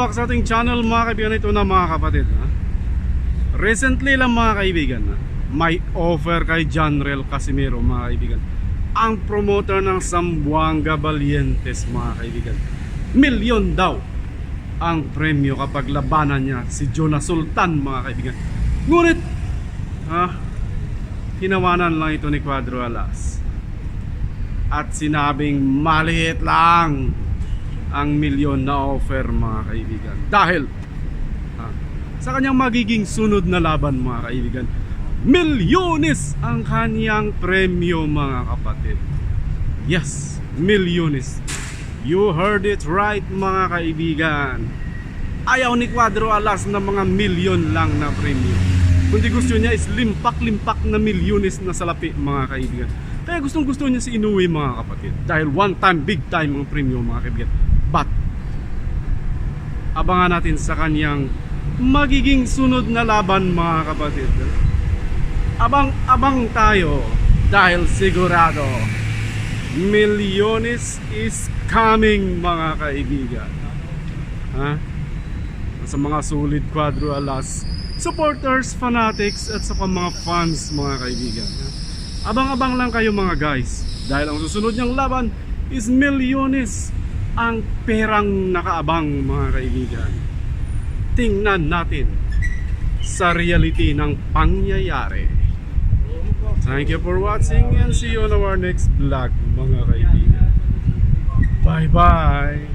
back sa ating channel mga kaibigan. Ito na mga kapatid ha? Recently lang mga kaibigan ha? May offer kay John Rel Casimiro mga kaibigan. Ang promoter ng Sambuanga Valientes mga kaibigan. Milyon daw ang premyo kapag labanan niya si Jonas Sultan mga kaibigan. Ngunit ha, Hinawanan lang ito ni Cuadro Alas. At sinabing maliit lang ang milyon na offer mga kaibigan. Dahil ha, sa kanyang magiging sunod na laban mga kaibigan milyones ang kanyang premyo mga kapatid. Yes milyones. You heard it right mga kaibigan. Ayaw ni Cuadro Alas na mga milyon lang na premyo. Kundi gusto niya is limpak-limpak na milyones na salapi mga kaibigan. Kaya gustong gusto niya si Inoue mga kapatid. Dahil one time big time ang premyo mga kaibigan but abangan natin sa kanyang magiging sunod na laban mga kapatid. Abang-abang tayo dahil sigurado milyones is coming mga kaibigan. Ha? sa mga solid quadro alas supporters, fanatics at sa mga fans mga kaibigan. Abang-abang lang kayo mga guys. Dahil ang susunod niyang laban is milyones ang perang nakaabang mga kaibigan tingnan natin sa reality ng pangyayari Thank you for watching and see you on our next vlog mga kaibigan. Bye bye!